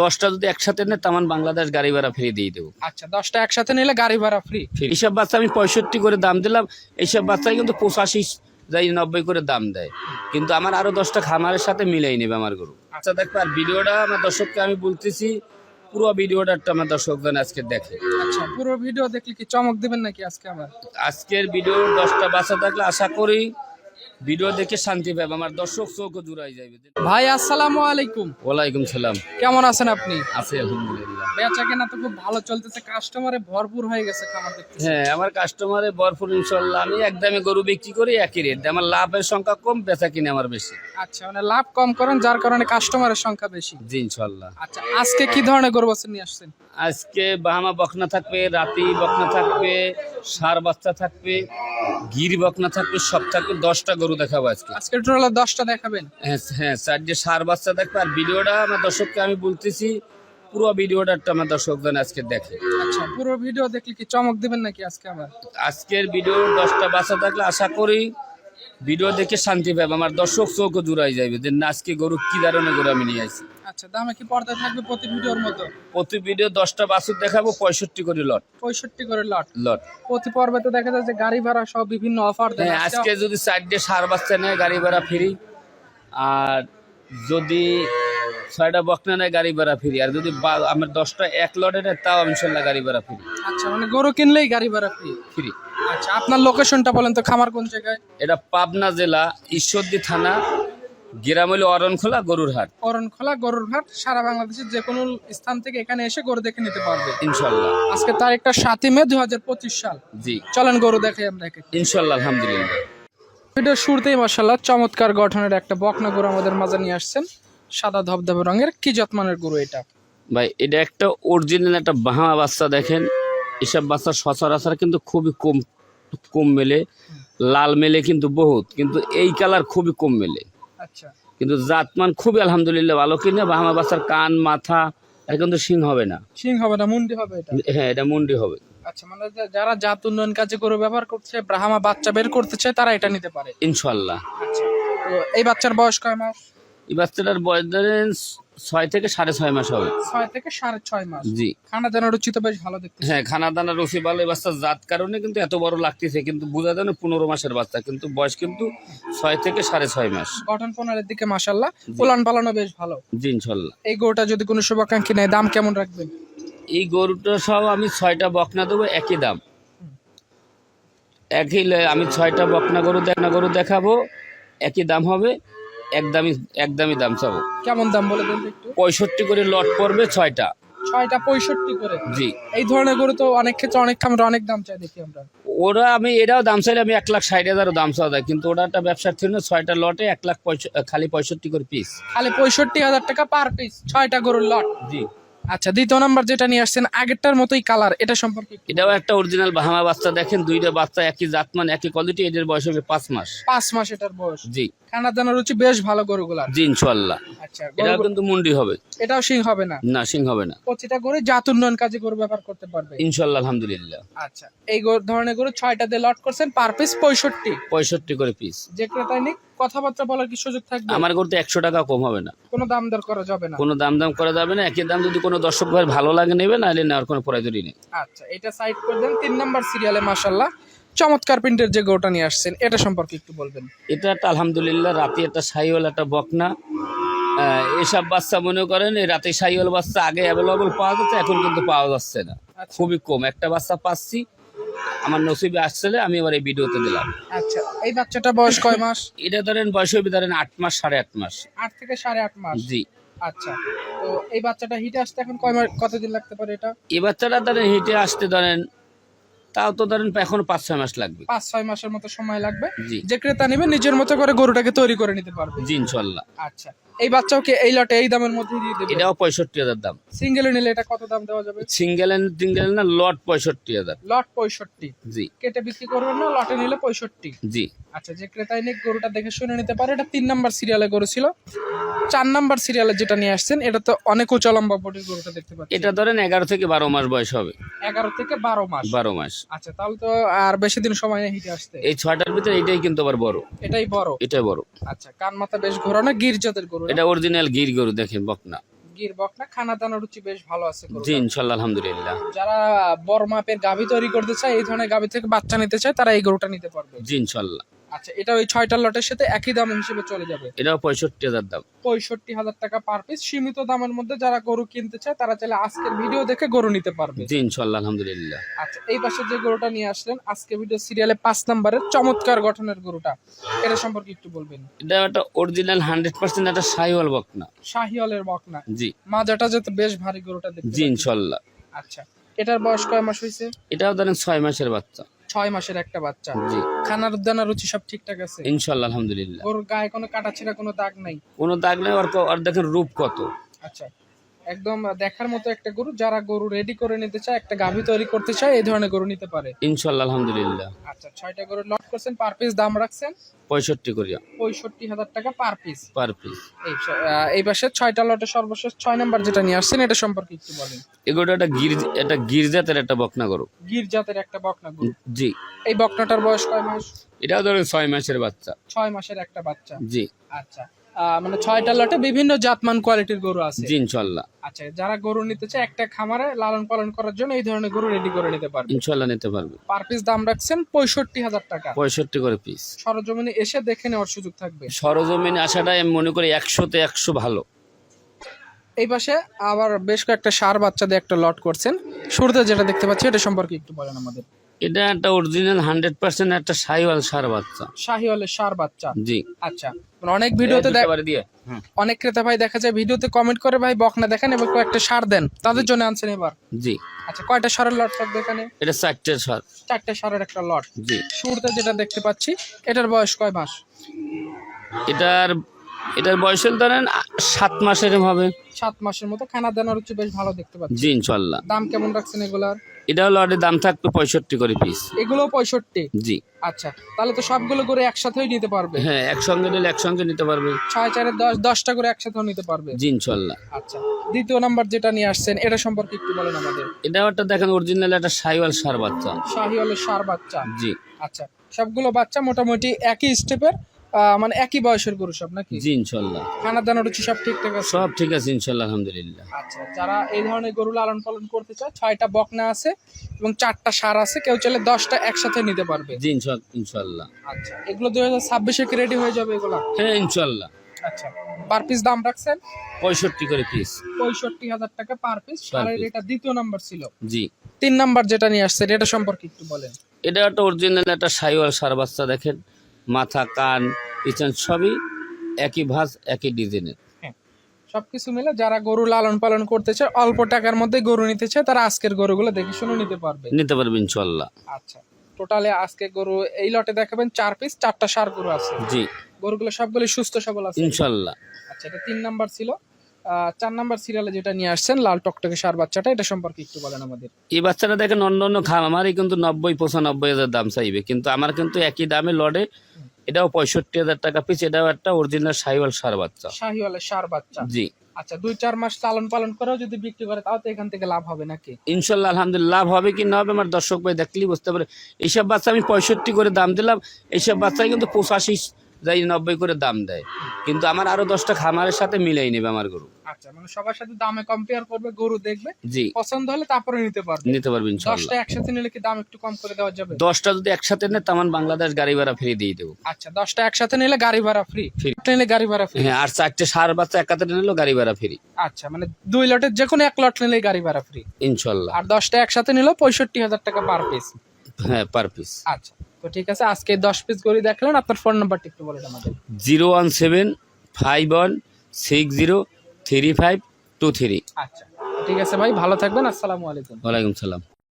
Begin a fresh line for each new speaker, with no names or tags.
দশটা যদি একসাথে নেয় তামান বাংলাদেশ গাড়ি ভাড়া ফ্রি দিয়ে দেবো।
আচ্ছা দশটা একসাথে নিলে গাড়ি ভাড়া ফ্রি।
এইসব বাচ্চা আমি পঁয়ষট্টি করে দাম দিলাম এইসব বাচ্চাই কিন্তু পঁচাশি যাই নব্বই করে দাম দেয়। কিন্তু আমার আরও দশটা খামারের সাথে মিলাই নেবে আমার গরু। আচ্ছা দেখো আর ভিডিওটা আমার দর্শককে আমি বলতেছি পুরো ভিডিওটা একটু আমার দর্শকজন আজকে দেখে।
আচ্ছা পুরো ভিডিও দেখলে কি চমক দিবেন নাকি আজকে আবার?
আজকের ভিডিও দশটা বাচ্চা থাকলে আশা করি ভিডিও দেখে শান্তি পাবে আমার দর্শক চোখও জুড়াই যাবে
ভাই আসসালামু আলাইকুম।
ওয়ালাইকুম সালাম।
কেমন আছেন আপনি?
আছে আলহামদুলিল্লাহ।
বেচা কেনা তো খুব ভালো চলতেছে কাস্টমারে ভরপুর হয়ে গেছে খামার দেখতে
হ্যাঁ আমার কাস্টমারে ভরপুর ইনশাল্লাহ আমি একদমে গরু বিক্রি করি একই রেট আমার লাভের সংখ্যা কম বেচা কিনে আমার বেশি।
আচ্ছা মানে লাভ কম করেন যার কারণে কাস্টমারের সংখ্যা বেশি।
জি ইনশাল্লাহ
আচ্ছা আজকে কি ধরনের গরু বাছুর নিয়ে আসছেন?
আজকে বাহামা বকনা থাকবে রাতি বকনা থাকবে সার বাচ্চা থাকবে গির বকনা থাকবে সব থাকবে দশটা গরু দেখাবো আজকে।
আজকে টোটাল দশটা দেখাবেন?
হ্যাঁ হ্যাঁ স্যার যে সার বাচ্চা দেখবে আর ভিডিওটা আমার দর্শককে আমি বলতেছি পুরো ভিডিওটা আমার দর্শকজন আজকে দেখে।
আচ্ছা পুরো ভিডিও দেখলে কি চমক দিবেন নাকি আজকে আবার?
আজকের ভিডিও দশটা বাচ্চা থাকলে আশা করি ভিডিও দেখে শান্তি পাবে আমার দর্শক চোখও জুড়াই যাবে যে না আজকে গরু কি ধরনের গরু আমি নিয়ে আসি
আচ্ছা দামে কি পর্দা থাকবে প্রতি ভিডিওর মতো?
প্রতি ভিডিও দশটা বাছুর দেখাবো পঁয়ষট্টি করে লট।
পঁয়ষট্টি করে লট?
লট।
প্রতি পর্বে তো দেখা যায় যে গাড়ি ভাড়া সব বিভিন্ন অফার দেয়।
হ্যাঁ আজকে যদি চারটে সার বাচ্চা নেয় গাড়ি ভাড়া ফ্রি। আর যদি ছয়টা বকনা নেয় গাড়ি ভাড়া ফ্রি। আর যদি আমার দশটা এক লটে নেয় তাও ইনশাল্লাহ গাড়ি ভাড়া ফ্রি।
আচ্ছা মানে গরু কিনলেই গাড়ি ভাড়া ফ্রি।
ফ্রি।
আচ্ছা আপনার লোকেশনটা বলেন তো খামার কোন জায়গায়।
এটা পাবনা জেলা ঈশ্বরদী থানা গ্রাম অরণখোলা গরুর হাট
অরণখোলা গরুর হাট সারা বাংলাদেশের যে কোনো স্থান থেকে এখানে এসে গরু দেখে নিতে পারবে।
ইনশাল্লাহ।
আজকে তারিখটা সাতই মে দুই হাজার পঁচিশ সাল।
জি।
চলেন গরু দেখাই আমরা
ইনশাল্লাহ আলহামদুলিল্লাহ।
ভিডিওর শুরুতেই মাসাল্লাহ চমৎকার গঠনের একটা বকনা গরু আমাদের মাঝে নিয়ে আসছেন। সাদা ধবধবে রঙের কি যত্মানের গরু এটা?
ভাই এটা একটা অরিজিনাল একটা বাহামা বাচ্চা দেখেন। এসব বাচ্চা সচরাচর কিন্তু খুবই কম কম মেলে লাল মেলে কিন্তু বহুত কিন্তু এই কালার খুবই কম মেলে।
আচ্ছা।
কিন্তু জাতমান খুবই আলহামদুলিল্লাহ ভালো কিনে বাহামা বাচ্চার কান মাথা এটা কিন্তু সিং হবে না।
সিং হবে না মুন্ডি হবে এটা?
হ্যাঁ এটা মুন্ডি হবে।
আচ্ছা মানে যারা জাত উন্নয়ন কাজে গরু ব্যবহার করছে ব্রাহ্মা বাচ্চা বের করতে চায় তারা এটা নিতে পারে?
ইনশাল্লাহ
আচ্ছা তো এই বাচ্চার বয়স কয় মাস?
এই বাচ্চাটার বয়স ধরেন ছয় থেকে সাড়ে ছয় মাস হবে।
ছয় থেকে সাড়ে ছয় মাস।
জি।
খানা দানা রুচি তো বেশ ভালো দেখতে
হ্যাঁ খানা দানা রসি ভালো এই বাচ্চার জাত কারণে কিন্তু এত বড় লাগতেছে কিন্তু বোঝা যায় না পনেরো মাসের বাচ্চা কিন্তু বয়স কিন্তু ছয় থেকে সাড়ে ছয় মাস।
গঠন পনেরের দিকে মাসাল্লাহ পোলান পালানো বেশ ভালো।
জি ইনশাল্লাহ
এই গরুটা যদি কোনো শুভাকাঙ্ক্ষী নেয় দাম কেমন রাখবেন?
এই গরুটা সব আমি ছয়টা বকনা দেবো একই দাম। একই আমি ছয়টা বকনা গরু দেখনা গরু দেখাবো একই দাম হবে। একদমই একদমই দাম চাবো
কেমন দাম বলে দেন একটু?
পঁয়ষট্টি করে লট পড়বে ছয়টা।
ছয়টা পঁয়ষট্টি করে?
জি।
এই ধরনের গরু তো অনেক ক্ষেত্রে অনেক খামারে অনেক দাম চাই দেখি আমরা।
ওরা আমি এটাও দাম চাইলে আমি এক লাখ ষাট হাজারও দাম চাওয়া যায় কিন্তু ওটা একটা ব্যবসার ছিল ছয়টা লটে এক লাখ খালি পঁয়ষট্টি করে পিস
খালি পঁয়ষট্টি হাজার টাকা পার পিস ছয়টা গরুর লট।
জি।
আচ্ছা দ্বিতীয় নাম্বার যেটা নিয়ে আসছেন আগেরটার মতোই কালার এটা সম্পর্কে
এটাও একটা অরিজিনাল বাহামা বাচ্চা দেখেন দুইটা বাচ্চা একই জাতমান একই কোয়ালিটি এদের বয়স হবে পাঁচ মাস।
পাঁচ মাস এটার বয়স।
জি।
খানা দানা রুচি বেশ ভালো গরুগুলার
জি ইনশাল্লাহ
আচ্ছা
কিন্তু মুন্ডি হবে।
এটাও সিং হবে না?
না সিং হবে না।
প্রতিটা গরু জাত উন্নয়ন কাজে গরু করতে পারবে?
আলহামদুলিল্লাহ।
আচ্ছা এই ধরনের গরু ছয়টা দিয়ে লট করছেন পার পিস পঁয়ষট্টি।
পঁয়ষট্টি করে পিস
যে ক্রেতায় নিক কথাবার্তা বলার কি সুযোগ থাকবে?
আমার করতে একশো টাকা কম হবে না।
কোনো দাম দর করা যাবে না?
কোনো দাম দাম করা যাবে না একই দাম যদি কোনো দর্শক ভাই ভালো লাগে নেবে না নাহলে নেওয়ার কোনো প্রয়োজনই নেই।
আচ্ছা এটা সাইড করে দেন তিন নাম্বার সিরিয়ালে মাশাল্লাহ চমৎকার প্রিন্টের যে গরুটা নিয়ে আসছেন এটা সম্পর্কে একটু বলবেন।
এটা একটা আলহামদুলিল্লাহ রাতে একটা সাইওয়াল একটা বকনা। এসব বাচ্চা মনে করেন এই রাতে সাইওয়াল বাচ্চা আগে অ্যাভেলেবল পাওয়া যাচ্ছে এখন কিন্তু পাওয়া যাচ্ছে না।
আচ্ছা।
খুবই কম। একটা বাচ্চা পাচ্ছি আমার নসিবে আসছিলে আমি আবার এই ভিডিওতে দিলাম।
আচ্ছা এই বাচ্চাটা বয়স কয় মাস?
এটা ধরেন বয়স হবে ধরেন আট মাস সাড়ে আট মাস।
আট থেকে সাড়ে আট মাস?
জি।
আচ্ছা তো এই বাচ্চাটা হিটে আসতে এখন কয় মাস কতদিন লাগতে পারে এটা?
এই বাচ্চাটা ধরেন হেঁটে আসতে ধরেন তাও তো ধরেন এখন পাঁচ ছয় মাস লাগবে।
পাঁচ ছয় মাসের মতো সময় লাগবে।
জি।
যে ক্রেতা নেবে নিজের মতো করে গরুটাকে তৈরি করে নিতে পারবে।
জি ইনশাল্লাহ।
আচ্ছা। এই বাচ্চাও কি এই লটে এই দামের মধ্যে দিয়ে দেবে।
এটাও পঁয়ষট্টি হাজার দাম।
সিঙ্গেলে নিলে এটা কত দাম দেওয়া যাবে?
সিঙ্গেল সিঙ্গেল না লট পঁয়ষট্টি হাজার।
লট পঁয়ষট্টি।
জি।
কেটে বিক্রি করবেন না লটে নিলে পঁয়ষট্টি।
জি।
আচ্ছা যে ক্রেতায় নিক গরুটা দেখে শুনে নিতে পারে। এটা তিন নাম্বার সিরিয়ালে গরু ছিল। চার নাম্বার সিরিয়ালে যেটা নিয়ে আসছেন এটা তো অনেক উঁচা লম্বা বডির গরুটা দেখতে পাচ্ছি।
এটা ধরেন এগারো থেকে বারো মাস বয়স হবে।
এগারো থেকে বারো মাস।
বারো মাস।
আচ্ছা তাহলে তো আর বেশি দিন সময় নেই হিটে আসতে।
এই ছয়টার ভিতরে এটাই কিন্তু আবার বড়।
এটাই বড়?
এটাই বড়।
আচ্ছা কান মাথা বেশ ঘোরানো গির জাতের গরু
এটা অরিজিনাল গির গরু দেখেন বকনা।
গির বকনা খানা দানা রুচি বেশ ভালো আছে।
জি ইনশাল্লাহ আলহামদুলিল্লাহ।
যারা বড় মাপের গাভী তৈরি করতে চায় এই ধরনের গাভী থেকে বাচ্চা নিতে চায় তারা এই গরুটা নিতে পারবে।
জি ইনশাল্লাহ।
আচ্ছা এটা ওই ছয়টা লটের সাথে একই দাম হিসেবে চলে যাবে?
এটাও পঁয়ষট্টি হাজার দাম।
পঁয়ষট্টি হাজার টাকা পার পিস সীমিত দামের মধ্যে যারা গরু কিনতে চায় তারা চাইলে আজকের ভিডিও দেখে গরু নিতে পারবে।
জি ইনশাল্লাহ আলহামদুলিল্লাহ।
আচ্ছা এই পাশে যে গরুটা নিয়ে আসলেন আজকে ভিডিও সিরিয়ালে পাঁচ নম্বরের চমৎকার গঠনের গরুটা। এটা সম্পর্কে একটু বলবেন।
এটা একটা অরিজিনাল হান্ড্রেড পার্সেন্ট একটা সাইওয়াল বকনা।
শাহিওয়ালের বকনা।
জি।
মাজাটা যেতে বেশ ভারী গরুটা দেখতে
জি ইনশাল্লাহ
আচ্ছা এটার বয়স কয় মাস হয়েছে?
এটাও ধরেন ছয় মাসের বাচ্চা।
ছয় মাসের একটা বাচ্চা।
জি।
খানার দানা রুচি সব ঠিকঠাক আছে?
ইনশাল্লাহ আলহামদুলিল্লাহ।
ওর গায়ে কোনো কাটা ছিঁড়া কোনো দাগ নাই?
কোনো দাগ নাই ওর আর দেখেন রূপ কত।
আচ্ছা। একদম দেখার মতো একটা গরু যারা গরু রেডি করে নিতে চায় একটা গাভী তৈরি করতে চায় এই ধরনের গরু নিতে পারে।
ইনশাল্লাহ আলহামদুলিল্লাহ।
আচ্ছা ছয়টা গরু লট করছেন পার পিস দাম রাখছেন?
পঁয়ষট্টি করিয়া।
পঁয়ষট্টি হাজার টাকা পার পিস
পার পিস
এই পাশে ছয়টা লটে সর্বশেষ ছয় নাম্বার যেটা নিয়ে আসছেন এটা সম্পর্কে একটু বলেন।
এগুলো একটা গির একটা গির্জাতের একটা বকনা গরু।
গির জাতের একটা বকনা গরু।
জি।
এই বকনাটার বয়স কয় মাস?
এটাও ধরেন ছয় মাসের বাচ্চা।
ছয় মাসের একটা বাচ্চা।
জি।
আচ্ছা। মানে ছয়টা লটে বিভিন্ন জাতমান কোয়ালিটির গরু আছে।
জি ইনশাল্লাহ।
আচ্ছা যারা গরু নিতে চায় একটা খামারে লালন পালন করার জন্য এই ধরনের গরু রেডি করে নিতে পারবে।
ইনশাল্লাহ নিতে পারবে।
পার পিস দাম রাখছেন পঁয়ষট্টি হাজার টাকা।
পঁয়ষট্টি করে পিস
সরজমিনে এসে দেখে নেওয়ার সুযোগ থাকবে।
সরজমিনে আসাটাই আমি মনে করি একশোতে একশো ভালো।
এই পাশে আবার বেশ কয়েকটা সার বাচ্চাদের একটা লট করছেন। শুরুতে যেটা দেখতে পাচ্ছি এটা সম্পর্কে একটু বলেন আমাদের।
এটা একটা অরিজিনাল হান্ড্রেড পার্সেন্ট একটা সাইওয়াল সার বাচ্চা।
শাহিওয়ালের সার বাচ্চা?
জি।
আচ্ছা মানে অনেক ভিডিওতে অনেক ক্রেতা ভাই দেখা যায় ভিডিওতে কমেন্ট করে ভাই বকনা দেখেন এবং কয়েকটা সার দেন। তাদের জন্য আনছেন এবার।
জি।
আচ্ছা কয়টা সারের লট থাকবে এখানে?
এটা চারটে সার।
চারটে সারের একটা লট।
জি।
শুরুতে যেটা দেখতে পাচ্ছি এটার বয়স কয় মাস?
এটার এটার বয়সের ধরেন সাত মাসের হবে।
সাত মাসের মতো খানা দানার হচ্ছে বেশ ভালো দেখতে পাচ্ছি।
জি ইনশাল্লাহ
দাম কেমন রাখছেন এগুলার?
এটা হলো লটের দাম থাকবে পঁয়ষট্টি করে পিস
এগুলো পঁয়ষট্টি?
জি।
আচ্ছা তাহলে তো সবগুলো করে একসাথেই নিতে পারবে?
হ্যাঁ একসঙ্গে নিলে একসঙ্গে নিতে পারবে।
ছয় চারে দশ দশটা করে একসাথেও নিতে পারবে?
জি ইনশাল্লাহ
আচ্ছা দ্বিতীয় নাম্বার যেটা নিয়ে আসছেন এটা সম্পর্কে একটু বলেন আমাদের।
এটা একটা দেখেন অরিজিনাল একটা সাইওয়াল সার বাচ্চা।
শাহিওয়ালের সার বাচ্চা।
জি।
আচ্ছা সবগুলো বাচ্চা মোটামুটি একই স্টেপের মানে একই বয়সের গরু সব নাকি?
জি ইনশাল্লাহ।
খানা দানা রুচি সব ঠিকঠাক আছে?
সব ঠিক আছে ইনশাল্লাহ আলহামদুলিল্লাহ।
আচ্ছা যারা এই ধরনের গরু লালন পালন করতে চায় ছয়টা বকনা আছে এবং চারটা সার আছে কেউ চাইলে দশটা একসাথে নিতে পারবে।
জি ইনশা- ইনশাল্লাহ।
আচ্ছা এগুলো দুই হাজার ছাব্বিশে কি রেডি হয়ে যাবে এগুলো?
হ্যাঁ ইনশাল্লাহ।
আচ্ছা পার পিস দাম রাখছেন?
পঁয়ষট্টি করে পিস
পঁয়ষট্টি হাজার টাকা পার পিস সারের এটা দ্বিতীয় নাম্বার ছিল।
জি।
তিন নাম্বার যেটা নিয়ে আসছেন এটা সম্পর্কে একটু বলেন।
এটা একটা অরিজিনাল একটা সাইওয়াল সার বাচ্চা দেখেন। মাথা কান পিছন সবই একই ভাঁজ একই ডিজাইনের
সবকিছু মিলে যারা গরু লালন পালন করতে চায় অল্প টাকার মধ্যে গরু নিতে চায় তারা আজকের গরুগুলো দেখে শুনে নিতে পারবে।
নিতে পারবে ইনশাল্লাহ
আচ্ছা টোটালে আজকে গরু এই লটে দেখাবেন চার পিস চারটা সার গরু আছে।
জি।
গরুগুলো সবগুলো সুস্থ সবল আছে।
ইনশাল্লাহ
আচ্ছা এটা তিন নাম্বার ছিল। চার নাম্বার সিরিয়ালে যেটা নিয়ে আসছেন লাল টকটকে সার বাচ্চাটা এটা সম্পর্কে একটু বলেন আমাদের।
এই বাচ্চাটা দেখেন অন্য অন্য খামারই কিন্তু নব্বই পঁচানব্বই হাজার দাম চাইবে কিন্তু আমার কিন্তু একই দামে লড়ে এটাও পঁয়ষট্টি হাজার টাকা পিস এটাও একটা অরিজিনাল শাহিওয়াল সার বাচ্চা।
শাহিওয়ালের সার বাচ্চা।
জি।
আচ্ছা দুই চার মাস লালন পালন করেও যদি বিক্রি করে তাও তো এখান থেকে লাভ হবে নাকি?
ইনশাল্লাহ আলহামদুলিল্লাহ লাভ হবে কি না হবে আমার দর্শক ভাই দেখলেই বুঝতে পারে। এইসব বাচ্চা আমি পঁয়ষট্টি করে দাম দিলাম এইসব বাচ্চায় কিন্তু পঁচাশি যাই নব্বই করে দাম দেয়। কিন্তু আমার আরও দশটা খামারের সাথে মিলাই নেবে আমার গরু।
আচ্ছা মানে সবার সাথে দামে কম্পেয়ার করবে গরু দেখবে।
জি।
পছন্দ হলে তারপরে নিতে পারবে।
নিতে পারবে
দশটা একসাথে নিলে কি দাম একটু কম করে দেওয়া যাবে?
দশটা যদি একসাথে নেয় তামান বাংলাদেশ গাড়ি ভাড়া ফিরিয়ে দিয়ে দেবো।
আচ্ছা দশটা একসাথে নিলে গাড়ি ভাড়া ফ্রি
Free।
নিলে গাড়ি ভাড়া ফ্রি
হ্যাঁ আর চারটে সার বাচ্চা একাতে নিলেও গাড়ি ভাড়া ফ্রি
আচ্ছা মানে দুই লটের যে কোনো এক লট নিলে গাড়ি ভাড়া ফ্রি
ইনশাল্লাহ
আর দশটা একসাথে নিলেও পঁয়ষট্টি হাজার টাকা পার পিস
হ্যাঁ পার পিস
আচ্ছা। তো ঠিক আছে আজকে দশ পিস গড়ি দেখলেন আপনার ফোন নাম্বারটা একটু বলেন আমাদের।
Zero one seven five one six zero three five two three.
আচ্ছা ঠিক আছে ভাই ভালো থাকবেন আসসালামু আলাইকুম।
ওয়ালাইকুম সালাম।